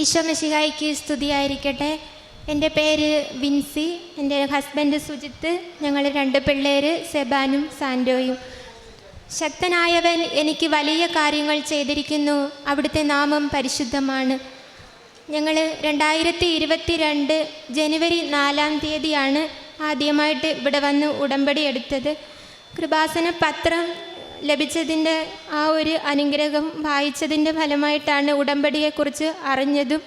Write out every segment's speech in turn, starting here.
ഈശോ മെസ്സിഹായിക്ക് സ്തുതിയായിരിക്കട്ടെ. എന്റെ പേര് വിൻസി എന്റെ ഹസ്ബൻഡ് സുജിത്ത് ഞങ്ങൾ രണ്ട് പിള്ളേര് സെബാനും സാൻഡോയും ശക്തനായവൻ എനിക്ക് വലിയ കാര്യങ്ങൾ ചെയ്തിരിക്കുന്നു. അവിടുത്തെ നാമം പരിശുദ്ധമാണ്. ഞങ്ങൾ രണ്ടായിരത്തി ഇരുപത്തി രണ്ട് ജനുവരി നാലാം തീയതിയാണ് ആദ്യമായിട്ട് ഇവിടെ വന്ന് ഉടമ്പടി എടുത്തത്. കൃപാസന പത്രം ലഭിച്ചതിന്റെ ആ ഒരു അനുഗ്രഹം വായിച്ചതിന്റെ ഫലമായിട്ടാണ് ഉടമ്പടിയെക്കുറിച്ച് അറിഞ്ഞതും.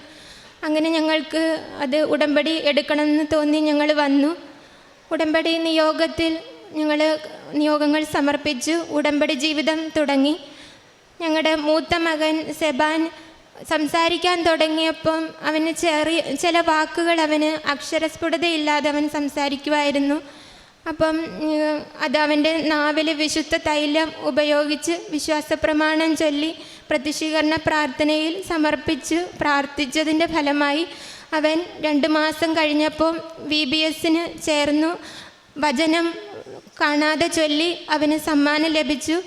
അങ്ങനെ ഞങ്ങൾക്ക് അത് ഉടമ്പടി എടുക്കണമെന്ന് തോന്നി ഞങ്ങൾ വന്നു. ഉടമ്പടി നിയോഗത്തിൽ ഞങ്ങൾ നിയോഗങ്ങൾ സമർപ്പിച്ചു. ഉടമ്പടി ജീവിതം തുടങ്ങി. ഞങ്ങളുടെ മൂത്ത മകൻ സെബാൻ സംസാരിക്കാൻ തുടങ്ങിയപ്പം അവന് ചെറിയ ചില വാക്കുകൾ അവന് അക്ഷരസ്ഫുടതയില്ലാതെ അവൻ സംസാരിക്കുമായിരുന്നു. അപ്പം അത് നാവിൽ വിശുദ്ധ തൈലം ഉപയോഗിച്ച് വിശ്വാസ പ്രമാണം ചൊല്ലി പ്രതിഷീകരണ പ്രാർത്ഥനയിൽ സമർപ്പിച്ച് പ്രാർത്ഥിച്ചതിന്റെ ഫലമായി അവൻ രണ്ട് മാസം കഴിഞ്ഞപ്പോൾ വി ബി എസിന് ചേർന്നു. വചനം കാണാതെ ചൊല്ലി അവന് സമ്മാനം ലഭിച്ചു.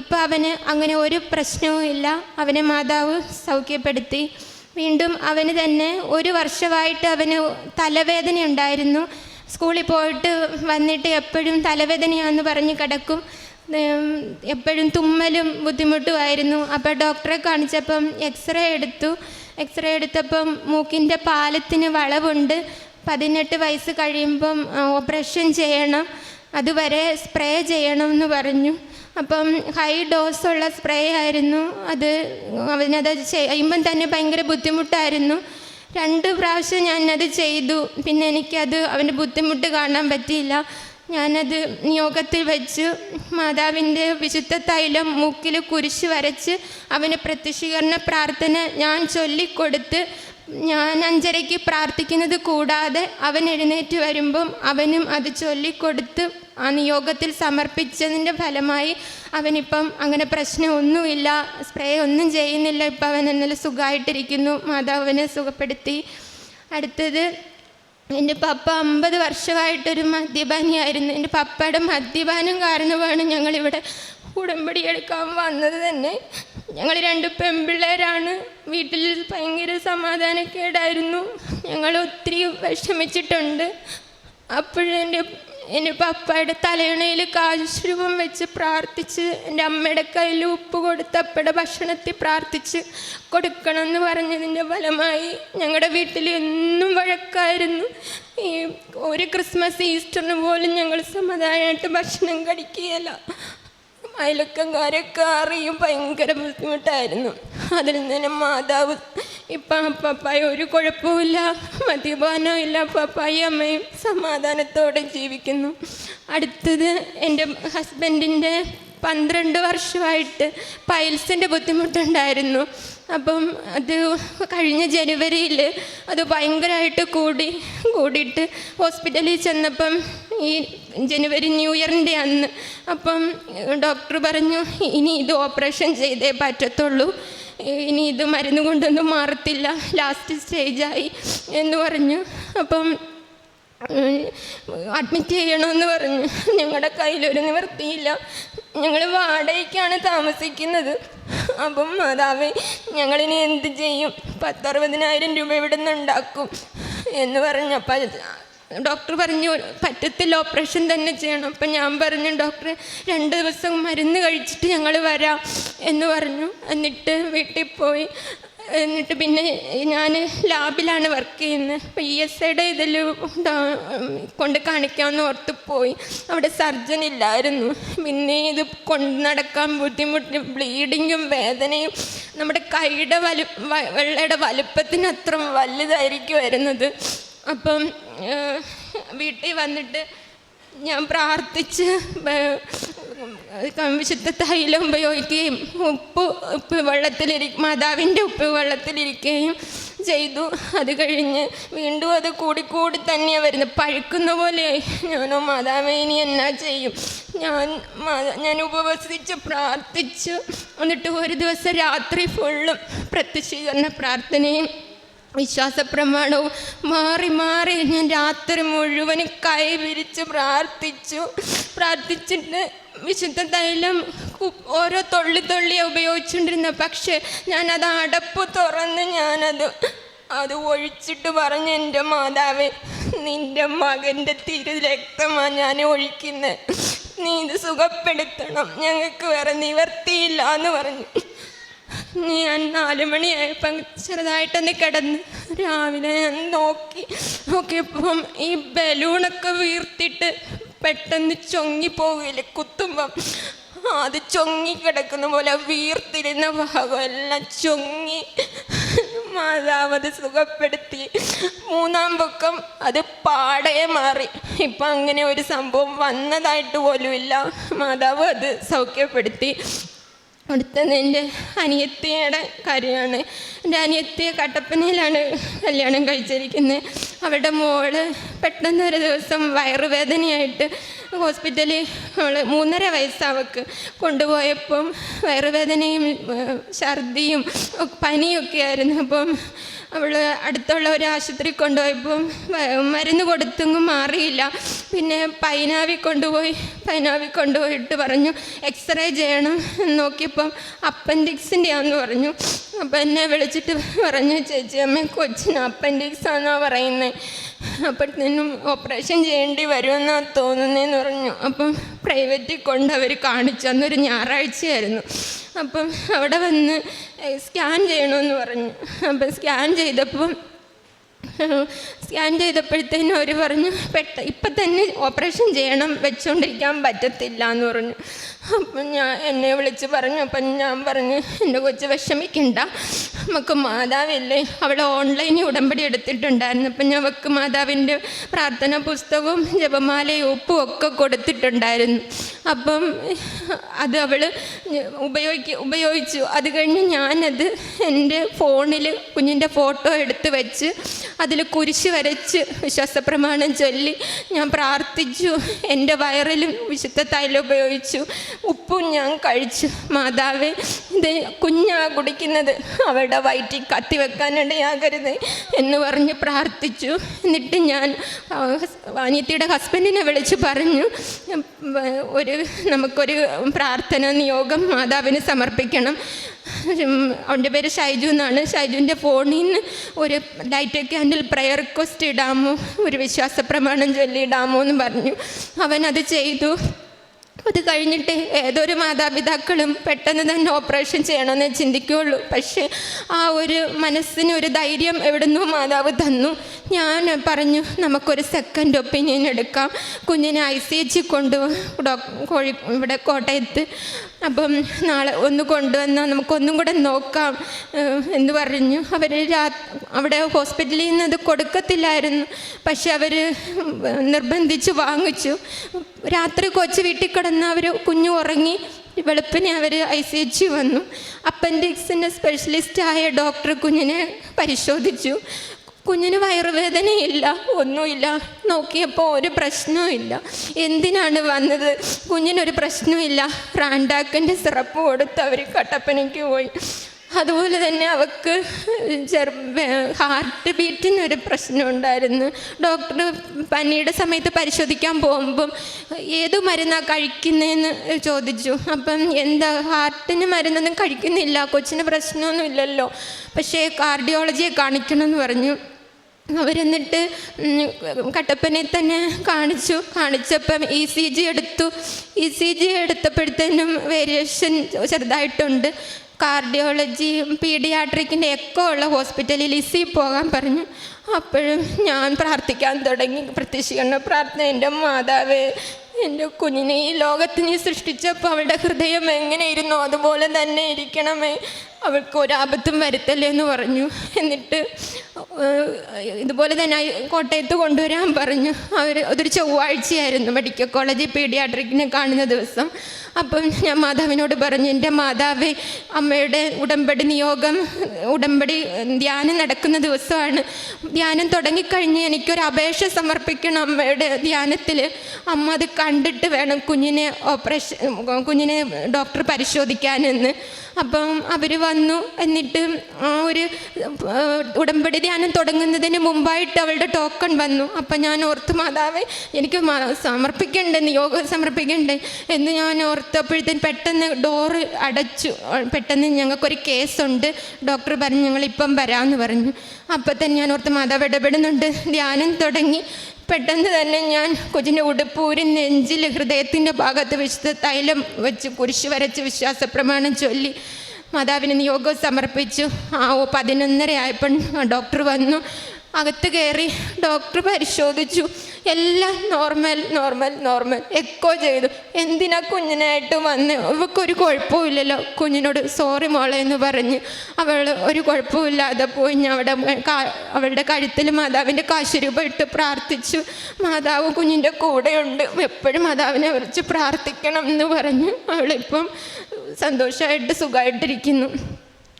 ഇപ്പം അവന് അങ്ങനെ ഒരു പ്രശ്നവും ഇല്ല. അവനെ മാതാവ് സൗഖ്യപ്പെടുത്തി. വീണ്ടും അവന് തന്നെ ഒരു വർഷമായിട്ട് അവന് തലവേദന ഉണ്ടായിരുന്നു സ്കൂളിൽ പോയിട്ട് വന്നിട്ട് എപ്പോഴും തലവേദനയാണെന്ന് പറഞ്ഞ് കിടക്കും. എപ്പോഴും തുമ്മലും ബുദ്ധിമുട്ടുമായിരുന്നു അപ്പോൾ ഡോക്ടറെ കാണിച്ചപ്പം എക്സ്റേ എടുത്തു. എക്സ്റേ എടുത്തപ്പം മൂക്കിന്റെ പാലത്തിന് വളവുണ്ട്. പതിനെട്ട് വയസ്സ് കഴിയുമ്പം ഓപ്പറേഷൻ ചെയ്യണം. അതുവരെ സ്പ്രേ ചെയ്യണം എന്ന് പറഞ്ഞു. അപ്പം ഹൈ ഡോസുള്ള സ്പ്രേ ആയിരുന്നു. അത് അവനത് ചെയ്യുമ്പം തന്നെ ഭയങ്കര ബുദ്ധിമുട്ടായിരുന്നു. രണ്ട് പ്രാവശ്യം ഞാനത് ചെയ്തു. പിന്നെ എനിക്കത് അവന്റെ ബുദ്ധിമുട്ട് കാണാൻ പറ്റിയില്ല. ഞാനത് യോഗത്തിൽ വെച്ച് മാതാവിന്റെ വിശുദ്ധ തൈലം മൂക്കിൽ കുരിശ് വരച്ച് അവന് പ്രത്യക്ഷീകരണ പ്രാർത്ഥന ഞാൻ ചൊല്ലിക്കൊടുത്ത് ഞാൻ അഞ്ചരയ്ക്ക് പ്രാർത്ഥിക്കുന്നത് കൂടാതെ അവൻ എഴുന്നേറ്റ് വരുമ്പം അവനും അത് ചൊല്ലിക്കൊടുത്ത് ആ നിയോഗത്തിൽ സമർപ്പിച്ചതിന്റെ ഫലമായി അവനിപ്പം അങ്ങനെ പ്രശ്നമൊന്നുമില്ല സ്പ്രേ ഒന്നും ചെയ്യുന്നില്ല ഇപ്പം അവൻ ഇന്നലെ സുഖമായിട്ടിരിക്കുന്നു മാതാവിനെ സുഖപ്പെടുത്തി. അടുത്തത് എന്റെ പപ്പ അമ്പത് വർഷമായിട്ടൊരു മദ്യപാനിയായിരുന്നു. എന്റെ പപ്പയുടെ മദ്യപാനം കാരണമാണ് ഞങ്ങളിവിടെ ഉടമ്പടി എടുക്കാൻ വന്നത് തന്നെ. ഞങ്ങൾ രണ്ട് പെൺപിള്ളേരാണ്. വീട്ടിൽ ഭയങ്കര സമാധാനക്കേടായിരുന്നു. ഞങ്ങൾ ഒത്തിരി വിഷമിച്ചിട്ടുണ്ട്. അപ്പോഴെന്റെ എന്റെ പപ്പയുടെ തലയണയിൽ കാശുരൂപം വെച്ച് പ്രാർത്ഥിച്ച് എന്റെ അമ്മയുടെ കയ്യിൽ ഉപ്പ് കൊടുത്ത് അപ്പയുടെ ഭക്ഷണത്തിൽ പ്രാർത്ഥിച്ച് കൊടുക്കണമെന്ന് പറഞ്ഞതിന്റെ ഫലമായി ഞങ്ങളുടെ വീട്ടിൽ എന്നും വഴക്കായിരുന്നു. ഈ ഒരു ക്രിസ്മസ് ഈസ്റ്ററിന് പോലും ഞങ്ങൾ സമാധാനമായിട്ട് ഭക്ഷണം കഴിക്കുകയില്ല. അയലക്കംകാരൊക്കെ അറിയും. ഭയങ്കര ബുദ്ധിമുട്ടായിരുന്നു. അതിൽ നിന്ന് മാതാവ് ഇപ്പം പപ്പായ ഒരു കുഴപ്പമില്ല മദ്യപാനവും ഇല്ല പപ്പായും അമ്മയും സമാധാനത്തോടെ ജീവിക്കുന്നു. അടുത്തത് എന്റെ ഹസ്ബൻഡിന്റെ പന്ത്രണ്ട് വർഷമായിട്ട് പൈൽസിന്റെ ബുദ്ധിമുട്ടുണ്ടായിരുന്നു. അപ്പം അത് കഴിഞ്ഞ ജനുവരിയിൽ അത് ഭയങ്കരമായിട്ട് കൂടി കൂടിയിട്ട് ഹോസ്പിറ്റലിൽ ചെന്നപ്പം ഈ ജനുവരി ന്യൂ ഇയറിന്റെ അന്ന് അപ്പം ഡോക്ടർ പറഞ്ഞു ഇനി ഇത് ഓപ്പറേഷൻ ചെയ്തേ പറ്റത്തുള്ളൂ. ഇനി ഇത് മരുന്ന് കൊണ്ടൊന്നും മാറത്തില്ല. ലാസ്റ്റ് സ്റ്റേജായി എന്ന് പറഞ്ഞു. അപ്പം അഡ്മിറ്റ് ചെയ്യണമെന്ന് പറഞ്ഞു. ഞങ്ങളുടെ കയ്യിലൊരു നിവൃത്തിയില്ല. ഞങ്ങൾ വാടകയ്ക്കാണ് താമസിക്കുന്നത്. അപ്പം മാതാവേ ഞങ്ങളിനി എന്ത് ചെയ്യും? പത്തറുപതിനായിരം രൂപ ഇവിടെ നിന്ന് ഉണ്ടാക്കും എന്ന് പറഞ്ഞപ്പോൾ ഡോക്ടർ പറഞ്ഞു പറ്റത്തില്ല ഓപ്പറേഷൻ തന്നെ ചെയ്യണം. അപ്പം ഞാൻ പറഞ്ഞു ഡോക്ടർ രണ്ട് ദിവസം മരുന്ന് കഴിച്ചിട്ട് ഞങ്ങൾ വരാം എന്ന് പറഞ്ഞു. എന്നിട്ട് വീട്ടിൽ പോയി. എന്നിട്ട് പിന്നെ ഞാൻ ലാബിലാണ് വർക്ക് ചെയ്യുന്നത് അപ്പോൾ ഇ എസ് ഐയുടെ ഇതിൽ കൊണ്ട് കാണിക്കാമെന്ന് ഓർത്ത് പോയി. അവിടെ സർജൻ ഇല്ലായിരുന്നു. പിന്നെ ഇത് കൊണ്ട് നടക്കാൻ ബുദ്ധിമുട്ട് ബ്ലീഡിങ്ങും വേദനയും. നമ്മുടെ കൈയുടെ വലു വെള്ളയുടെ വലുപ്പത്തിന് അത്ര വലുതായിരിക്കും വരുന്നത് അപ്പം വീട്ടിൽ വന്നിട്ട് ഞാൻ പ്രാർത്ഥിച്ച് വിശുദ്ധ തൈലം ഉപയോഗിക്കുകയും ഉപ്പ് ഉപ്പ് വെള്ളത്തിലിരി മാതാവിന്റെ ഉപ്പ് വെള്ളത്തിലിരിക്കുകയും ചെയ്തു. അത് കഴിഞ്ഞ് വീണ്ടും അത് കൂടിക്കൂടി തന്നെയാണ് വരുന്നത് പഴുക്കുന്ന പോലെ ഞാനോ മാതാവേ ഇനി എന്നാ ചെയ്യും? ഞാൻ ഞാൻ ഉപവസിച്ച് പ്രാർത്ഥിച്ചു. എന്നിട്ട് ഒരു ദിവസം രാത്രി ഫുള്ളും പ്രത്യക്ഷീകരണ പ്രാർത്ഥനയും വിശ്വാസ പ്രമാണവും മാറി മാറി ഞാൻ രാത്രി മുഴുവനും കൈ വിരിച്ച് പ്രാർത്ഥിച്ചു. പ്രാർത്ഥിച്ചിട്ട് വിശുദ്ധ തൈലം ഓരോ തുള്ളി തുള്ളിയെ ഉപയോഗിച്ചുകൊണ്ടിരുന്ന പക്ഷേ ഞാനത് അടപ്പ് തുറന്ന് ഞാനത് അത് ഒഴിച്ചിട്ട് പറഞ്ഞു എന്റെ മാതാവേ നിന്റെ മകന്റെ തിരു രക്തമാണ് ഞാൻ ഒഴിക്കുന്നത് നീ ഇത് സുഖപ്പെടുത്തണം. ഞങ്ങൾക്ക് വേറെ നിവർത്തിയില്ല എന്ന് പറഞ്ഞു. ഞാൻ നാല് മണിയായപ്പം ചെറുതായിട്ടൊന്ന് കിടന്ന് രാവിലെ ഞാൻ നോക്കി നോക്കിയപ്പം ഈ ബലൂണൊക്കെ വീർത്തിട്ട് പെട്ടെന്ന് ചൊങ്ങിപ്പോവില്ലേ കുത്തുമ്പം. അത് ചൊങ്ങി കിടക്കുന്ന പോലെ വീർത്തിരുന്ന ഭാഗം എല്ലാം ചൊങ്ങി മാതാവ് അത് സുഖപ്പെടുത്തി. മൂന്നാം പൊക്കം അത് പാടെ മാറി. ഇപ്പം അങ്ങനെ ഒരു സംഭവം വന്നതായിട്ട് പോലുമില്ല. മാതാവ് അത് സൗഖ്യപ്പെടുത്തി. അടുത്തത് എന്റെ അനിയത്തിയുടെ കാര്യമാണ്. എന്റെ അനിയത്തിയെ കട്ടപ്പനയിലാണ് കല്യാണം കഴിച്ചിരിക്കുന്നത് അവരുടെ മോൾ പെട്ടെന്ന് ഒരു ദിവസം വയറുവേദനയായിട്ട് ഹോസ്പിറ്റലിൽ അവൾ മൂന്നര വയസ്സവക്ക് കൊണ്ടുപോയപ്പം വയറുവേദനയും ഛർദിയും പനിയൊക്കെ ആയിരുന്നു. അപ്പം അവൾ അടുത്തുള്ള ഒരു ആശുപത്രി കൊണ്ടുപോയപ്പം മരുന്ന് കൊടുത്തെങ്കും മാറിയില്ല. പിന്നെ പൈനാവി കൊണ്ടുപോയി പൈനാവി കൊണ്ടുപോയിട്ട് പറഞ്ഞു എക്സ്റേ ചെയ്യണം എന്ന് നോക്കിയപ്പം അപ്പൻഡിക്സിന്റെ ആണെന്ന് പറഞ്ഞു. അപ്പം എന്നെ വിളിച്ചിട്ട് പറഞ്ഞു ചേച്ചി അമ്മ കൊച്ചിന് അപ്പൻഡിക്സ് ആണെന്നാണ് പറയുന്നത് അപ്പോഴത്തേനും ഓപ്പറേഷൻ ചെയ്യേണ്ടി വരുമെന്ന് തോന്നുന്നതെന്ന് പറഞ്ഞു. അപ്പം പ്രൈവറ്റിൽ കൊണ്ട് അവർ കാണിച്ചു. അന്നൊരു ഞായറാഴ്ചയായിരുന്നു. അപ്പം അവിടെ വന്ന് സ്കാൻ ചെയ്യണമെന്ന് പറഞ്ഞു. അപ്പം സ്കാൻ ചെയ്തപ്പം സ്കാൻ ചെയ്തപ്പോഴത്തേനും അവർ പറഞ്ഞു പെട്ട ഇപ്പം തന്നെ ഓപ്പറേഷൻ ചെയ്യണം. വെച്ചുകൊണ്ടിരിക്കാൻ പറ്റത്തില്ല എന്ന് പറഞ്ഞു. അപ്പം ഞാൻ എന്നെ വിളിച്ച് പറഞ്ഞു അപ്പം ഞാൻ പറഞ്ഞു എന്റെ കൊച്ച് വിഷമിക്കണ്ട. നമുക്ക് മാതാവില്ലേ? അവിടെ ഓൺലൈനിൽ ഉടമ്പടി എടുത്തിട്ടുണ്ടായിരുന്നു. അപ്പം ഞാൻ വെക്ക് മാതാവിന്റെ പ്രാർത്ഥന പുസ്തകവും ജപമാലയും ഉപ്പും ഒക്കെ കൊടുത്തിട്ടുണ്ടായിരുന്നു. അപ്പം അത് അവൾ ഉപയോഗിക്ക ഉപയോഗിച്ചു. അത് കഴിഞ്ഞ് ഞാനത് എന്റെ ഫോണിൽ കുഞ്ഞിന്റെ ഫോട്ടോ എടുത്ത് വെച്ച് അതിൽ കുരിശ് വരച്ച് വിശ്വാസപ്രമാണം ചൊല്ലി ഞാൻ പ്രാർത്ഥിച്ചു. എന്റെ വയറിലും വിശുദ്ധ തൈലം ഉപയോഗിച്ചു. ഉപ്പും ഞാൻ കഴിച്ചു. മാതാവേ ഇത് കുഞ്ഞാ കുടിക്കുന്നത്. അവളുടെ വയറ്റിൽ കത്തി വെക്കാനിടയാകരുത് എന്ന് പറഞ്ഞ് പ്രാർത്ഥിച്ചു. എന്നിട്ട് ഞാൻ അനിയത്തിയുടെ ഹസ്ബൻഡിനെ വിളിച്ച് പറഞ്ഞു ഒരു നമുക്കൊരു പ്രാർത്ഥന നിയോഗം മാതാവിന് സമർപ്പിക്കണം. അവന്റെ പേര് ഷൈജു എന്നാണ്. ഷൈജുവിന്റെ ഫോണിൽ നിന്ന് ഒരു ലൈറ്റ് ക്യാൻഡിൽ പ്രയർ റിക്വസ്റ്റ് ഇടാമോ? ഒരു വിശ്വാസ പ്രമാണം ചൊല്ലിയിടാമോ എന്ന് പറഞ്ഞു. അവൻ അത് ചെയ്തു. അത് കഴിഞ്ഞിട്ട് ഏതൊരു മാതാപിതാക്കളും പെട്ടെന്ന് തന്നെ ഓപ്പറേഷൻ ചെയ്യണമെന്ന് ചിന്തിക്കുകയുള്ളൂ. പക്ഷേ ആ ഒരു മനസ്സിന് ഒരു ധൈര്യം എവിടുന്നോ മാതാവ് തന്നു. ഞാൻ പറഞ്ഞു നമുക്കൊരു സെക്കൻഡ് ഒപ്പീനിയൻ എടുക്കാം. കുഞ്ഞിനെ ഐ സി എച്ച് കൊണ്ടു ഡോ കോഴി ഇവിടെ കോട്ടയത്ത് അപ്പം നാളെ ഒന്ന് കൊണ്ടുവന്നാൽ നമുക്കൊന്നും കൂടെ നോക്കാം എന്ന് പറഞ്ഞു. അവർ രാ അവിടെ ഹോസ്പിറ്റലിൽ നിന്ന് അത് കൊടുക്കത്തില്ലായിരുന്നു. പക്ഷെ അവർ നിർബന്ധിച്ച് വാങ്ങിച്ചു. രാത്രി കൊച്ചു വീട്ടിൽ കിടന്ന് അവർ കുഞ്ഞു ഉറങ്ങി വെളുപ്പിനെ അവർ ഐ സി എച്ച് വന്നു. അപ്പൻഡിക്സിന്റെ സ്പെഷ്യലിസ്റ്റായ ഡോക്ടർ കുഞ്ഞിനെ പരിശോധിച്ചു. കുഞ്ഞിന് വയറുവേദനയില്ല ഒന്നുമില്ല. നോക്കിയപ്പോൾ ഒരു പ്രശ്നവുമില്ല. എന്തിനാണ് വന്നത്? കുഞ്ഞിനൊരു പ്രശ്നമില്ല റാൻഡാക്കിന്റെ സിറപ്പ് കൊടുത്ത് അവർ കട്ടപ്പനയ്ക്ക് പോയി. അതുപോലെ തന്നെ അവൾക്ക് ചെറു ഹാർട്ട് ബീറ്റിനൊരു പ്രശ്നം ഉണ്ടായിരുന്നു. ഡോക്ടർ പനിയുടെ സമയത്ത് പരിശോധിക്കാൻ പോകുമ്പം ഏത് മരുന്നാണ് കഴിക്കുന്നതെന്ന് ചോദിച്ചു. അപ്പം എന്താ ഹാർട്ടിന് മരുന്നൊന്നും കഴിക്കുന്നില്ല കൊച്ചിന് പ്രശ്നമൊന്നും ഇല്ലല്ലോ പക്ഷേ കാർഡിയോളജിയെ കാണിക്കണമെന്ന് പറഞ്ഞു. അവരെന്നിട്ട് കട്ടപ്പനെ തന്നെ കാണിച്ചു. കാണിച്ചപ്പം ഇ സി ജി എടുത്തു. ഇ സി ജി എടുത്തപ്പോഴത്തേനും വേരിയേഷൻ ചെറുതായിട്ടുണ്ട്. കാർഡിയോളജി പീഡിയാട്രിക്കിന്റെ ഒക്കെ ഉള്ള ഹോസ്പിറ്റലിൽ ഇസി പോകാൻ പറഞ്ഞു. അപ്പോഴും ഞാൻ പ്രാർത്ഥിക്കാൻ തുടങ്ങി. പ്രത്യക്ഷിക്കുന്ന പ്രാർത്ഥന. എന്റെ മാതാവ് എന്റെ കുഞ്ഞിനെ ഈ ലോകത്ത് സൃഷ്ടിച്ചപ്പോൾ അവളുടെ ഹൃദയം എങ്ങനെ ഇരുന്നു അതുപോലെ തന്നെ ഇരിക്കണമേ. അവൾക്ക് ഒരാപത്തും വരുത്തല്ലേ എന്ന് പറഞ്ഞു. എന്നിട്ട് ഇതുപോലെ തന്നെ കോട്ടയത്ത് കൊണ്ടുവരാൻ പറഞ്ഞു. അവർ അതൊരു ചൊവ്വാഴ്ചയായിരുന്നു മെഡിക്കൽ കോളേജ് പീഡിയാട്രിക്കിനെ കാണുന്ന ദിവസം. അപ്പം ഞാൻ മാതാവിനോട് പറഞ്ഞു എന്റെ മാതാവേ അമ്മയുടെ ഉടമ്പടി നിയോഗം ഉടമ്പടി ധ്യാനം നടക്കുന്ന ദിവസമാണ്. ധ്യാനം തുടങ്ങിക്കഴിഞ്ഞ് എനിക്കൊരു അപേക്ഷ സമർപ്പിക്കണം അമ്മയുടെ ധ്യാനത്തിൽ അമ്മ അത് കണ്ടിട്ട് വേണം കുഞ്ഞിനെ ഓപ്പറേഷൻ കുഞ്ഞിനെ ഡോക്ടർ പരിശോധിക്കാനെന്ന്. അപ്പം അവർ വന്നു എന്നിട്ട് ആ ഒരു ഉടമ്പടി ധ്യാനം തുടങ്ങുന്നതിന് മുമ്പായിട്ട് അവളുടെ ടോക്കൺ വന്നു. അപ്പം ഞാൻ ഓർത്ത് മാതാവേ എനിക്ക് സമർപ്പിക്കണ്ടേ നിയോഗം സമർപ്പിക്കണ്ടേ. എന്ന് ഞാൻ ഓർത്തപ്പോഴത്തേന് പെട്ടെന്ന് ഡോറ് അടച്ചു. പെട്ടെന്ന് ഞങ്ങൾക്കൊരു കേസുണ്ട്. ഡോക്ടർ പറഞ്ഞു ഞങ്ങളിപ്പം വരാമെന്ന് പറഞ്ഞു. അപ്പം തന്നെ ഞാൻ ഓർത്ത് മാതാവ് ഇടപെടുന്നുണ്ട്. ധ്യാനം തുടങ്ങി. പെട്ടെന്ന് തന്നെ ഞാൻ കൊച്ചിന്റെ ഉടുപ്പൂരി നെഞ്ചിൽ ഹൃദയത്തിന്റെ ഭാഗത്ത് വിശുദ്ധ തൈലം വെച്ച് കുരിശ് വരച്ച് വിശ്വാസ പ്രമാണം ചൊല്ലി മാതാവിന് നിയോഗം സമർപ്പിച്ചു. ആ ഓ പതിനൊന്നര ആയപ്പോൾ ഡോക്ടർ വന്നു. അകത്ത് കയറി ഡോക്ടർ പരിശോധിച്ചു. എല്ലാം നോർമൽ നോർമൽ നോർമൽ. എക്കോ ചെയ്തു. എന്തിനാ കുഞ്ഞിനായിട്ട് വന്ന്? അവൾക്കൊരു കുഴപ്പമില്ലല്ലോ. കുഞ്ഞിനോട് സോറി മോളെ എന്ന് പറഞ്ഞ് അവൾ ഒരു കുഴപ്പമില്ലാതെ പോയി. അവിടെ അവളുടെ കഴുത്തിൽ മാതാവിന്റെ കാശുരൂപം ഇട്ട് പ്രാർത്ഥിച്ചു. മാതാവ് കുഞ്ഞിന്റെ കൂടെയുണ്ട്. എപ്പോഴും മാതാവിനെ കുറിച്ച് പ്രാർത്ഥിക്കണം എന്ന് പറഞ്ഞ് അവളിപ്പം സന്തോഷമായിട്ട് സുഖമായിട്ടിരിക്കുന്നു.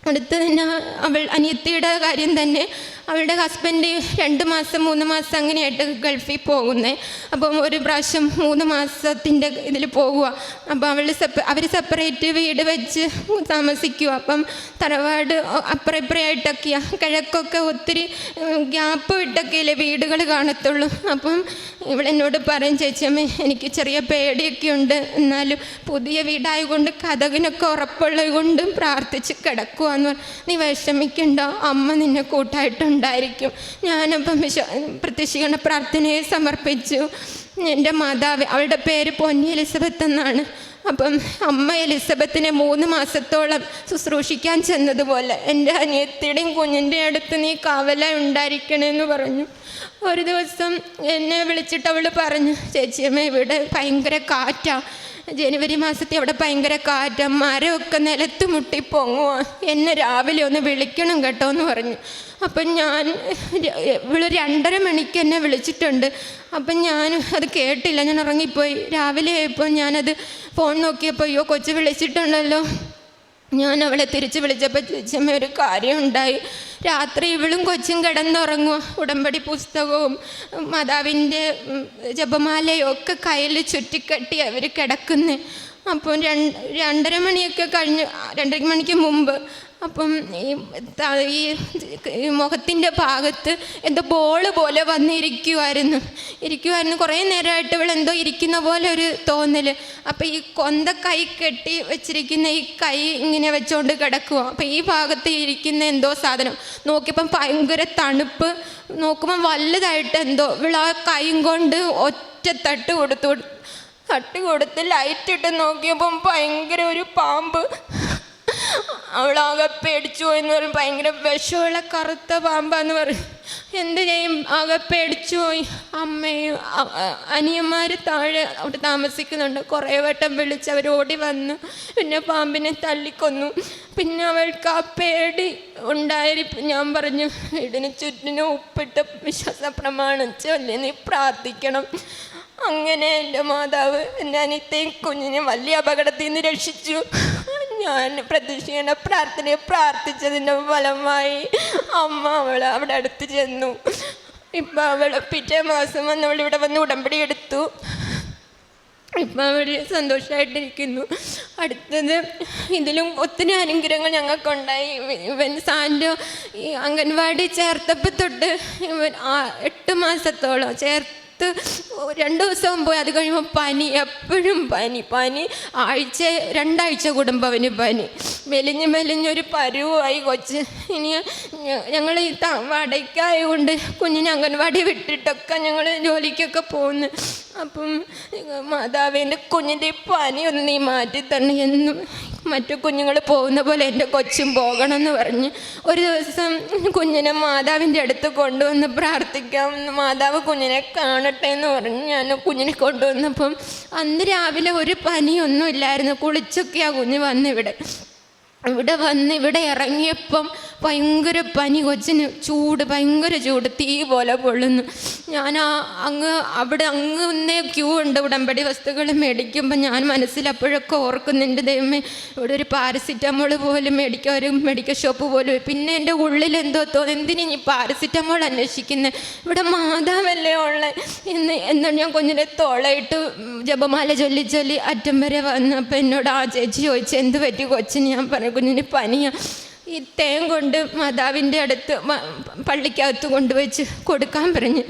അടുത്ത് തന്നെ അവൾ അനിയത്തിയുടെ കാര്യം തന്നെ അവളുടെ ഹസ്ബൻഡ് രണ്ട് മാസം മൂന്ന് മാസം അങ്ങനെയായിട്ട് ഗൾഫിൽ പോകുന്നത് അപ്പം ഒരു പ്രാവശ്യം മൂന്ന് മാസത്തിന്റെ ഇതിൽ പോകുക അപ്പം അവൾ സെപ്പ അവർ സെപ്പറേറ്റ് വീട് വെച്ച് താമസിക്കുക അപ്പം തറവാട് അപ്പുറം ഇപ്പുറമായിട്ടൊക്കെയാണ് കിഴക്കൊക്കെ ഒത്തിരി ഗ്യാപ്പ് വിട്ടൊക്കെയല്ലേ വീടുകൾ കാണത്തുള്ളൂ. അപ്പം ഇവളെന്നോട് പറയും ചേച്ചിയമ്മേ എനിക്ക് ചെറിയ പേടിയൊക്കെ ഉണ്ട്. എന്നാലും പുതിയ വീടായതുകൊണ്ട് കഥകിനൊക്കെ ഉറപ്പുള്ളത് കൊണ്ടും പ്രാർത്ഥിച്ച് കിടക്കുക എന്ന് പറഞ്ഞു നീ വിഷമിക്കണ്ട. അമ്മ നിന്നെ കൂട്ടായിട്ടുണ്ടായിരിക്കും ഞാനപ്പം വിശ്വ പ്രത്യക്ഷീകരണ പ്രാർത്ഥനയെ സമർപ്പിച്ചു. എന്റെ മാതാവ് അവളുടെ പേര് പൊന്നി എലിസബത്ത് എന്നാണ്. അപ്പം അമ്മ എലിസബത്തിനെ മൂന്ന് മാസത്തോളം ശുശ്രൂഷിക്കാൻ ചെന്നതുപോലെ എന്റെ അനിയത്തിയുടെയും കുഞ്ഞിന്റെ അടുത്ത് നീ കാവല ഉണ്ടായിരിക്കണമെന്ന് പറഞ്ഞു. ഒരു ദിവസം എന്നെ വിളിച്ചിട്ട് അവൾ പറഞ്ഞു ചേച്ചിയമ്മ ഇവിടെ ഭയങ്കര കാറ്റാ. ജനുവരി മാസത്തിൽ അവിടെ ഭയങ്കര കാറ്റം മരമൊക്കെ നിലത്ത് മുട്ടി പൊങ്ങുക എന്നെ രാവിലെ ഒന്ന് വിളിക്കണം കേട്ടോ എന്ന് പറഞ്ഞു. അപ്പം ഞാൻ ഇവൾ രണ്ടര മണിക്ക് എന്നെ വിളിച്ചിട്ടുണ്ട്. അപ്പം ഞാൻ അത് കേട്ടില്ല. ഞാൻ ഉറങ്ങിപ്പോയി. രാവിലെ ആയപ്പോൾ ഞാനത് ഫോൺ നോക്കിയപ്പോൾ അയ്യോ കൊച്ചു വിളിച്ചിട്ടുണ്ടല്ലോ. ഞാൻ അവളെ തിരിച്ച് വിളിച്ചപ്പോൾ ചേച്ചമ്മ ഒരു കാര്യം ഉണ്ടായി രാത്രി ഇവളും കൊച്ചും കിടന്നുറങ്ങും ഉടമ്പടി പുസ്തകവും മാതാവിന്റെ ജപമാലയും ഒക്കെ കയ്യിൽ ചുറ്റിക്കെട്ടി അവർ കിടക്കുന്നത് അപ്പം രണ്ട് രണ്ടര മണിയൊക്കെ കഴിഞ്ഞ് രണ്ടര മണിക്ക് മുമ്പ് അപ്പം ഈ ഈ മുഖത്തിന്റെ ഭാഗത്ത് എന്തോ ബോൾ പോലെ വന്നിരിക്കുമായിരുന്നു ഇരിക്കുമായിരുന്നു കുറേ നേരമായിട്ട് ഇവിടെ എന്തോ ഇരിക്കുന്ന പോലെ ഒരു തോന്നൽ അപ്പം ഈ കൊന്ത കൈ കെട്ടി വെച്ചിരിക്കുന്ന ഈ കൈ ഇങ്ങനെ വെച്ചുകൊണ്ട് കിടക്കുക അപ്പം ഈ ഭാഗത്ത് ഇരിക്കുന്ന എന്തോ സാധനം. നോക്കിയപ്പം ഭയങ്കര തണുപ്പ്. നോക്കുമ്പം വലുതായിട്ട് എന്തോ ഇവൾ ആ കൈയും കൊണ്ട് ഒറ്റ തട്ട് കൊടുത്തു. തട്ട് കൊടുത്ത് ലൈറ്റ് ഇട്ട് നോക്കിയപ്പം ഭയങ്കര ഒരു പാമ്പ്. അവളാകെ പേടിച്ചു പോയെന്ന് പറയും. ഭയങ്കര വിഷമുള്ള കറുത്ത പാമ്പാന്ന് പറയും. എന്ത് ചെയ്യും? ആകെ പേടിച്ചു പോയി. അമ്മയും അനിയന്മാർ താഴെ അവിടെ താമസിക്കുന്നുണ്ട്. കുറേ വട്ടം വിളിച്ച് അവർ ഓടി വന്നു. പിന്നെ പാമ്പിനെ തള്ളിക്കൊന്നു പിന്നെ അവൾക്ക് ആ പേടി ഉണ്ടായിരിക്കും ഞാൻ പറഞ്ഞു വീടിന് ചുറ്റിനും ഉപ്പിട്ട് വിശ്വാസ പ്രമാണം ചൊല്ലി നീ പ്രാർത്ഥിക്കണം. അങ്ങനെ എന്റെ മാതാവ് എന്റെ അനിയത്തെയും കുഞ്ഞിനെ വലിയ അപകടത്തിൽ നിന്ന് രക്ഷിച്ചു. ഞാൻ പ്രദക്ഷിണ പ്രാർത്ഥനയെ പ്രാർത്ഥിച്ചതിന്റെ ഫലമായി അമ്മ അവൾ അവിടെ അടുത്ത് ചെന്നു. ഇപ്പം അവൾ പിറ്റേ മാസം വന്ന് അവൾ ഇവിടെ വന്ന് ഉടമ്പടി എടുത്തു. ഇപ്പം അവർ സന്തോഷമായിട്ടിരിക്കുന്നു അടുത്തത് ഇതിലും ഒത്തിരി അനുഗ്രഹങ്ങൾ ഞങ്ങൾക്കുണ്ടായി. ഇവ- ഇവൻ സാൻഡോ ഈ അംഗൻവാടി ചേർത്തപ്പോൾ തൊട്ട് ഇവൻ എട്ട് മാസത്തോളം ചേർത്ത് രണ്ട് ദിവസം പോയി അത് കഴിയുമ്പോൾ പനി എപ്പോഴും പനി പനി. ആഴ്ച രണ്ടാഴ്ച കൂടുമ്പോൾ അവന് പനി. മെലിഞ്ഞ് മെലിഞ്ഞൊരു പരുവായി കൊച്ച്. ഇനി ഞങ്ങൾ ഈ ത വാടകയ്ക്കായതുകൊണ്ട് കുഞ്ഞിനെ അംഗൻവാടി വിട്ടിട്ടൊക്കെ ഞങ്ങൾ ജോലിക്കൊക്കെ പോകുന്നു അപ്പം മാതാവിന്റെ കുഞ്ഞിന്റെ പനി ഒന്ന് നീ മാറ്റി തന്നെ എന്നും മറ്റു കുഞ്ഞുങ്ങൾ പോകുന്ന പോലെ എന്റെ കൊച്ചും പോകണം എന്ന് പറഞ്ഞ് ഒരു ദിവസം കുഞ്ഞിനെ മാതാവിന്റെ അടുത്ത് കൊണ്ടുവന്ന് പ്രാർത്ഥിക്കാം. മാതാവ് കുഞ്ഞിനെ കാണട്ടെ എന്ന് പറഞ്ഞ് ഞാൻ കുഞ്ഞിനെ കൊണ്ടുവന്നപ്പം അന്ന് രാവിലെ ഒരു പനിയൊന്നും ഇല്ലായിരുന്നു. കുളിച്ചൊക്കെയാണ് കുഞ്ഞ് വന്നിവിടെ. ഇവിടെ വന്ന് ഇവിടെ ഇറങ്ങിയപ്പം ഭയങ്കര പനി കൊച്ചിന് ചൂട് ഭയങ്കര ചൂട് തീ പോലെ പൊള്ളുന്നു. ഞാൻ ആ അങ്ങ് അവിടെ അങ്ങ് ഒന്നേ ക്യൂ ഉണ്ട് ഉടമ്പടി വസ്തുക്കൾ മേടിക്കുമ്പോൾ ഞാൻ മനസ്സിൽ അപ്പോഴൊക്കെ ഓർക്കുന്നുണ്ട് ദൈവമേ ഇവിടെ ഒരു പാരസിറ്റമോൾ പോലും മേടിക്കാൻ ഒരു മെഡിക്കൽ ഷോപ്പ് പോലും പിന്നെ എന്റെ ഉള്ളിൽ എന്തോ തോന്നി എന്തിനു ഈ പാരസിറ്റമോൾ അന്വേഷിക്കുന്നത് ഇവിടെ മാതാവല്ലേ ഉള്ളത് എന്ന് എന്നാണ് ഞാൻ കുഞ്ഞിനെ തോളയിട്ട് ജപമാല ചൊല്ലി ചൊല്ലി അറ്റം വരെ വന്നപ്പോൾ എന്നോട് ആ ചേച്ചി ചോദിച്ചു എന്ത് പറ്റി കൊച്ചിന്? ഞാൻ പറഞ്ഞു കുഞ്ഞിന് പനിയാ. ഈ തേൻ കൊണ്ട് മാതാവിന്റെ അടുത്ത് പള്ളിക്കകത്ത് കൊണ്ടുവച്ച് കൊടുക്കാൻ പറഞ്ഞ്.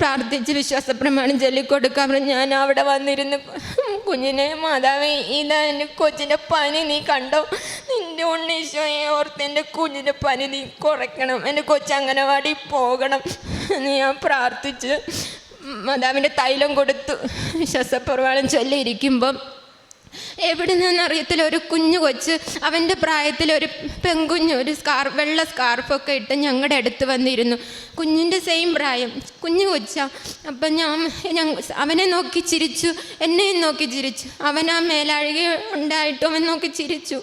പ്രാർത്ഥിച്ച് വിശ്വാസപ്രമാണം ചൊല്ലി കൊടുക്കാൻ പറഞ്ഞു. ഞാൻ അവിടെ വന്നിരുന്ന് കുഞ്ഞിനെ മാതാവേ ഇതാ എന്റെ കൊച്ചിന്റെ പനി നീ കണ്ടോ? നിന്റെ ഉണ്ണീശോയെ ഓർത്ത് എന്റെ കുഞ്ഞിന്റെ പനി നീ കുറയ്ക്കണം. എന്റെ കൊച്ചങ്ങനവാടി പോകണം. നീ ഞാൻ പ്രാർത്ഥിച്ച് മാതാവിന്റെ തൈലം കൊടുത്തു വിശ്വാസപ്രമാണം ചൊല്ലിയിരിക്കുമ്പം എവിടെ നിന്നറിയത്തില്ല ഒരു കുഞ്ഞു കൊച്ച് അവന്റെ പ്രായത്തിൽ ഒരു പെൺകുഞ്ഞ് ഒരു സ്കാർ വെള്ള സ്കാർഫൊക്കെ ഇട്ട് ഞങ്ങളുടെ അടുത്ത് വന്നിരുന്നു. കുഞ്ഞിന്റെ സെയിം പ്രായം. കുഞ്ഞു കൊച്ച. അപ്പം ഞാൻ അവനെ നോക്കി ചിരിച്ചു. എന്നെയും നോക്കി ചിരിച്ചു. അവൻ ആ മേലാഴിക ഉണ്ടായിട്ടും അവൻ നോക്കി ചിരിച്ചു.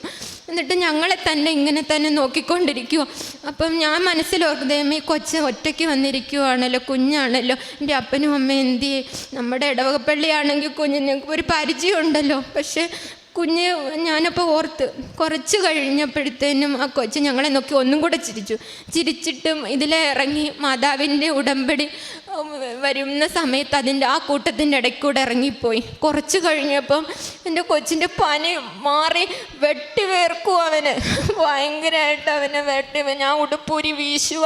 എന്നിട്ട് ഞങ്ങളെ തന്നെ ഇങ്ങനെ തന്നെ നോക്കിക്കൊണ്ടിരിക്കുക അപ്പം ഞാൻ മനസ്സിലോർത്തത് ഈ കൊച്ച് ഒറ്റയ്ക്ക് വന്നിരിക്കുവാണല്ലോ കുഞ്ഞാണല്ലോ എന്റെ അപ്പനും അമ്മയും എന്തിയെ? നമ്മുടെ ഇടവകപ്പള്ളിയാണെങ്കിൽ കുഞ്ഞിന് ഒരു പരിചയമുണ്ടല്ലോ. പക്ഷേ കുഞ്ഞ് ഞാനപ്പോൾ ഓർത്ത് കുറച്ച് കഴിഞ്ഞപ്പോഴത്തേനും ആ കൊച്ച് ഞങ്ങളെ നോക്കി ഒന്നും കൂടെ ചിരിച്ചു. ചിരിച്ചിട്ടും ഇതിലെ ഇറങ്ങി മാതാവിന്റെ ഉടമ്പടി വരുന്ന സമയത്ത് അതിന്റെ ആ കൂട്ടത്തിന്റെ ഇടയ്ക്കൂടെ ഇറങ്ങിപ്പോയി. കുറച്ച് കഴിഞ്ഞപ്പം എന്റെ കൊച്ചിന്റെ പനി മാറി വെട്ടി വേർക്കും അവന്. ഭയങ്കരമായിട്ട് അവനെ വെട്ടി ഞാൻ ഉടുപ്പൂരി വീശുക.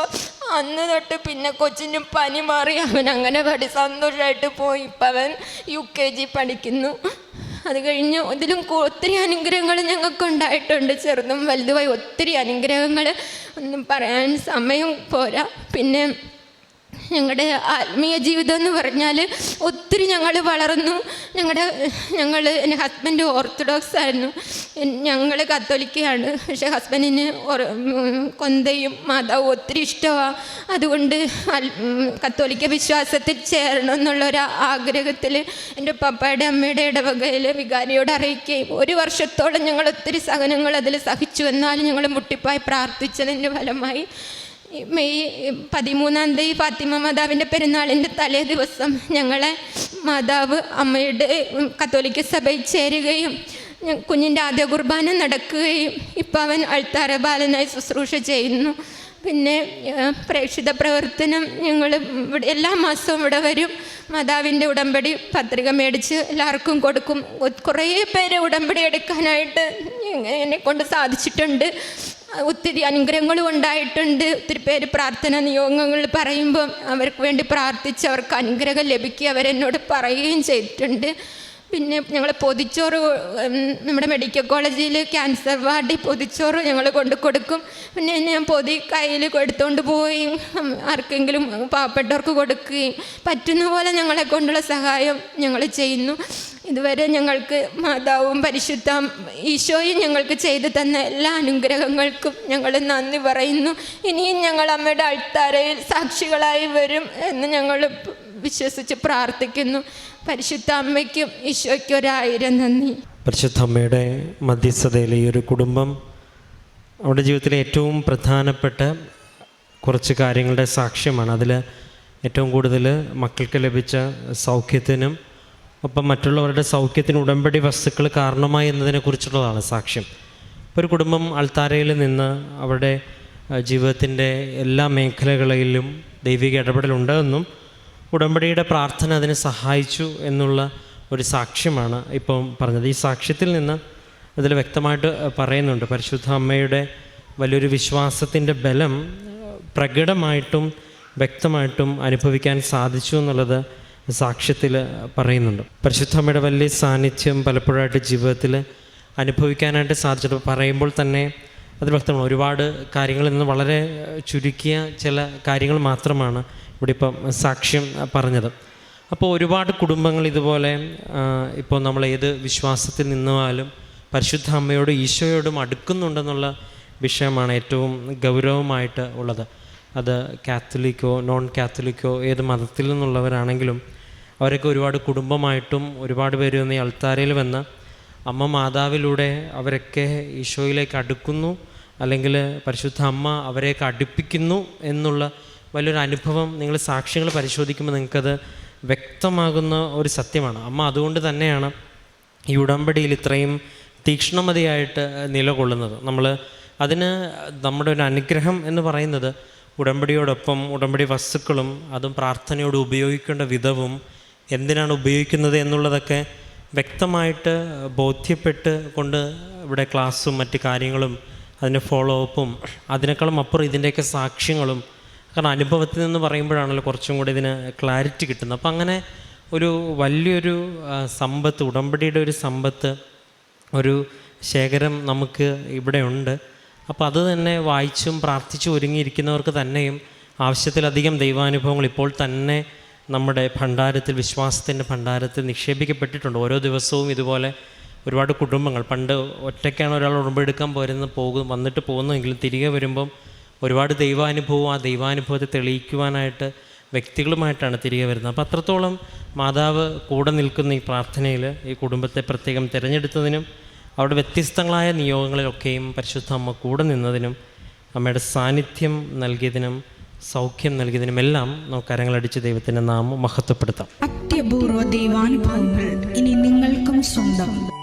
അന്ന് തൊട്ട് പിന്നെ കൊച്ചിന്റെ പനി മാറി അവൻ അങ്ങനെ പടി സന്തോഷമായിട്ട് പോയി. ഇപ്പം അവൻ യു കെ ജി പഠിക്കുന്നു. അത് കഴിഞ്ഞ് ഇതിലും ഒത്തിരി അനുഗ്രഹങ്ങൾ ഞങ്ങൾക്ക് ഉണ്ടായിട്ടുണ്ട് ചെറുതും വലുതുമായി ഒത്തിരി അനുഗ്രഹങ്ങൾ ഒന്നും പറയാൻ സമയം പോരാ. പിന്നെ ഞങ്ങളുടെ ആത്മീയ ജീവിതം എന്ന് പറഞ്ഞാൽ ഒത്തിരി ഞങ്ങൾ വളർന്നു. ഞങ്ങളുടെ ഞങ്ങൾ എന്റെ ഹസ്ബൻഡ് ഓർത്തഡോക്സ് ആയിരുന്നു. ഞങ്ങൾ കത്തോലിക്കയാണ്. പക്ഷേ ഹസ്ബൻഡിന് കൊന്തയും മാതാവും ഒത്തിരി ഇഷ്ടമാണ് അതുകൊണ്ട് കത്തോലിക്ക വിശ്വാസത്തിൽ ചേരണം എന്നുള്ളൊരു ആഗ്രഹത്തിൽ എന്റെ പപ്പയുടെ അമ്മയുടെ ഇടവകയിൽ വികാരിയോട് അറിയിക്കുകയും ഒരു വർഷത്തോളം ഞങ്ങൾ ഒത്തിരി സഹനങ്ങൾ അതിൽ സഹിച്ചു. എന്നാലും ഞങ്ങൾ മുട്ടിപ്പായി പ്രാർത്ഥിച്ചതിന്റെ ഫലമായി മെയ് പതിമൂന്നാം തീയതി ഫാത്തിമ മാതാവിന്റെ പെരുന്നാളിന്റെ തലേ ദിവസം ഞങ്ങളെ മാതാവ് അമ്മയുടെ കത്തോലിക്ക സഭയിൽ ചേരുകയും കുഞ്ഞിന്റെ ആദ്യ കുർബാന നടക്കുകയും ഇപ്പം അവൻ അൾത്താര ബാലനായി ശുശ്രൂഷ ചെയ്യുന്നു. പിന്നെ പ്രേക്ഷിത പ്രവർത്തനം ഞങ്ങൾ ഇവിടെ എല്ലാ മാസവും ഇവിടെ വരും. മാതാവിന്റെ ഉടമ്പടി പത്രിക മേടിച്ച് എല്ലാവർക്കും കൊടുക്കും. കുറേ പേര് ഉടമ്പടി എടുക്കാനായിട്ട് എന്നെ കൊണ്ട് സാധിച്ചിട്ടുണ്ട്. ഒത്തിരി അനുഗ്രഹങ്ങളും ഉണ്ടായിട്ടുണ്ട് ഒത്തിരി പേര് പ്രാർത്ഥന നിയോഗങ്ങൾ പറയുമ്പം അവർക്ക് വേണ്ടി പ്രാർത്ഥിച്ച് അവർക്ക് അനുഗ്രഹം ലഭിക്കുക അവരെന്നോട് പറയുകയും ചെയ്തിട്ടുണ്ട്. പിന്നെ ഞങ്ങൾ പൊതിച്ചോറ് നമ്മുടെ മെഡിക്കൽ കോളേജിൽ ക്യാൻസർ വാർഡിൽ പൊതിച്ചോറ് ഞങ്ങൾ കൊണ്ട് കൊടുക്കും. പിന്നെ ഞാൻ പൊതി കയ്യിൽ എടുത്തുകൊണ്ട് പോയി ആർക്കെങ്കിലും പാവപ്പെട്ടവർക്ക് കൊടുക്കുകയും പറ്റുന്ന പോലെ ഞങ്ങളെ കൊണ്ടുള്ള സഹായം ഞങ്ങൾ ചെയ്യുന്നു. ഇതുവരെ ഞങ്ങൾക്ക് മാതാവും പരിശുദ്ധ ഈശോയും ഞങ്ങൾക്ക് ചെയ്തു തന്ന എല്ലാ അനുഗ്രഹങ്ങൾക്കും ഞങ്ങൾ നന്ദി പറയുന്നു. ഇനിയും ഞങ്ങൾ അമ്മയുടെ അൾത്താരയിൽ സാക്ഷികളായി വരും എന്ന് ഞങ്ങൾ വിശ്വസിച്ച് പ്രാർത്ഥിക്കുന്നു. പരിശുദ്ധ അമ്മയ്ക്കും ഈശോയ്ക്കും ഒരായിരം നന്ദി. പരിശുദ്ധ അമ്മയുടെ മധ്യസ്ഥതയിലെ ഈ ഒരു കുടുംബം അവരുടെ ജീവിതത്തിലെ ഏറ്റവും പ്രധാനപ്പെട്ട കുറച്ച് കാര്യങ്ങളുടെ സാക്ഷ്യമാണ്. അതിൽ ഏറ്റവും കൂടുതൽ മക്കൾക്ക് ലഭിച്ച സൗഖ്യത്തിനും ഒപ്പം മറ്റുള്ളവരുടെ സൗഖ്യത്തിന് ഉടമ്പടി വസ്തുക്കൾ കാരണമായി എന്നതിനെക്കുറിച്ചുള്ളതാണ് സാക്ഷ്യം. ഇപ്പോൾ ഒരു കുടുംബം അൾത്താരയിൽ നിന്ന് അവരുടെ ജീവിതത്തിന്റെ എല്ലാ മേഖലകളിലും ദൈവിക ഇടപെടലുണ്ട് എന്നും ഉടമ്പടിയുടെ പ്രാർത്ഥന അതിനെ സഹായിച്ചു എന്നുള്ള ഒരു സാക്ഷ്യമാണ് ഇപ്പം പറഞ്ഞത്. ഈ സാക്ഷ്യത്തിൽ നിന്ന് അതിൽ വ്യക്തമായിട്ട് പറയുന്നുണ്ട് പരിശുദ്ധ അമ്മയുടെ വലിയൊരു വിശ്വാസത്തിന്റെ ബലം പ്രകടമായിട്ടും വ്യക്തമായിട്ടും അനുഭവിക്കാൻ സാധിച്ചു എന്നുള്ളത് സാക്ഷ്യത്തിൽ പറയുന്നുണ്ട്. പരിശുദ്ധ അമ്മയുടെ വലിയ സാന്നിധ്യം പലപ്പോഴായിട്ട് ജീവിതത്തിൽ അനുഭവിക്കാനായിട്ട് സാധിച്ചിട്ട് പറയുമ്പോൾ തന്നെ അത് വ്യക്തമാണ് ഒരുപാട് കാര്യങ്ങളിൽ നിന്ന് വളരെ ചുരുക്കിയ ചില കാര്യങ്ങൾ മാത്രമാണ് ഇവിടെ ഇപ്പം സാക്ഷ്യം പറഞ്ഞത്. അപ്പോൾ ഒരുപാട് കുടുംബങ്ങൾ ഇതുപോലെ ഇപ്പോൾ നമ്മൾ ഏത് വിശ്വാസത്തിൽ നിന്നാലും പരിശുദ്ധ അമ്മയോടും ഈശോയോടും അടുക്കുന്നുണ്ടെന്നുള്ള വിഷയമാണ് ഏറ്റവും ഗൗരവമായിട്ട് ഉള്ളത്. അത് കാത്തലിക്കോ നോൺ കാത്തലിക്കോ ഏത് മതത്തിൽ നിന്നുള്ളവരാണെങ്കിലും അവരൊക്കെ ഒരുപാട് കുടുംബമായിട്ടും ഒരുപാട് പേര് വന്ന് ഈ അൾത്താരയിൽ വന്ന് അമ്മ മാതാവിലൂടെ അവരൊക്കെ ഈശോയിലേക്ക് അടുക്കുന്നു അല്ലെങ്കിൽ പരിശുദ്ധ അമ്മ അവരെയൊക്കെ അടുപ്പിക്കുന്നു എന്നുള്ള വലിയൊരു അനുഭവം നിങ്ങൾ സാക്ഷ്യങ്ങൾ പരിശോധിക്കുമ്പോൾ നിങ്ങൾക്കത് വ്യക്തമാകുന്ന ഒരു സത്യമാണ്. അമ്മ അതുകൊണ്ട് തന്നെയാണ് ഈ ഉടമ്പടിയിൽ ഇത്രയും തീക്ഷ്ണമതിയായിട്ട് നിലകൊള്ളുന്നത്. നമ്മൾ അതിന് നമ്മുടെ ഒരു അനുഗ്രഹം എന്ന് പറയുന്നത് ഉടമ്പടിയോടൊപ്പം ഉടമ്പടി വസ്തുക്കളും അതും പ്രാർത്ഥനയോട് ഉപയോഗിക്കേണ്ട വിധവും എന്തിനാണ് ഉപയോഗിക്കുന്നത് എന്നുള്ളതൊക്കെ വ്യക്തമായിട്ട് ബോധ്യപ്പെട്ട് കൊണ്ട് ഇവിടെ ക്ലാസ്സും മറ്റ് കാര്യങ്ങളും അതിന്റെ ഫോളോ അപ്പും അതിനേക്കാളും അപ്പുറം ഇതിന്റെയൊക്കെ സാക്ഷ്യങ്ങളും കാരണം അനുഭവത്തിൽ നിന്ന് പറയുമ്പോഴാണല്ലോ കുറച്ചും കൂടി ഇതിന് ക്ലാരിറ്റി കിട്ടുന്നത്. അപ്പം അങ്ങനെ ഒരു വലിയൊരു സമ്പത്ത് ഉടമ്പടിയുടെ ഒരു സമ്പത്ത് ഒരു ശേഖരം നമുക്ക് ഇവിടെ ഉണ്ട്. അപ്പോൾ അത് തന്നെ വായിച്ചും പ്രാർത്ഥിച്ചും ഒരുങ്ങിയിരിക്കുന്നവർക്ക് തന്നെയും ആവശ്യത്തിലധികം ദൈവാനുഭവങ്ങൾ ഇപ്പോൾ തന്നെ നമ്മുടെ ഭണ്ഡാരത്തിൽ വിശ്വാസത്തിന്റെ ഭണ്ഡാരത്തിൽ നിക്ഷേപിക്കപ്പെട്ടിട്ടുണ്ട്. ഓരോ ദിവസവും ഇതുപോലെ ഒരുപാട് കുടുംബങ്ങൾ. പണ്ട് ഒറ്റയ്ക്കാണ് ഒരാൾ ഉടമ്പെടുക്കാൻ പോരുന്ന പോകും വന്നിട്ട് പോകുന്നതെങ്കിലും തിരികെ വരുമ്പം ഒരുപാട് ദൈവാനുഭവം ആ ദൈവാനുഭവത്തെ തെളിയിക്കുവാനായിട്ട് വ്യക്തികളുമായിട്ടാണ് തിരികെ വരുന്നത്. അപ്പോൾ അത്രത്തോളം മാതാവ് കൂടെ നിൽക്കുന്ന ഈ പ്രാർത്ഥനയിൽ ഈ കുടുംബത്തെ പ്രത്യേകം തിരഞ്ഞെടുത്തതിനും അവിടെ വ്യത്യസ്തങ്ങളായ നിയോഗങ്ങളിലൊക്കെയും പരിശുദ്ധ അമ്മ കൂടെ നിന്നതിനും അമ്മയുടെ സാന്നിധ്യം നൽകിയതിനും സൗഖ്യം നൽകിയതിനും എല്ലാം നമുക്ക് കരങ്ങളടിച്ച് ദൈവത്തിന്റെ നാമം മഹത്വപ്പെടുത്താം. അത്യപൂർവ ദൈവാനുഭവങ്ങൾ ഇനി നിങ്ങൾക്കും സ്വന്തം.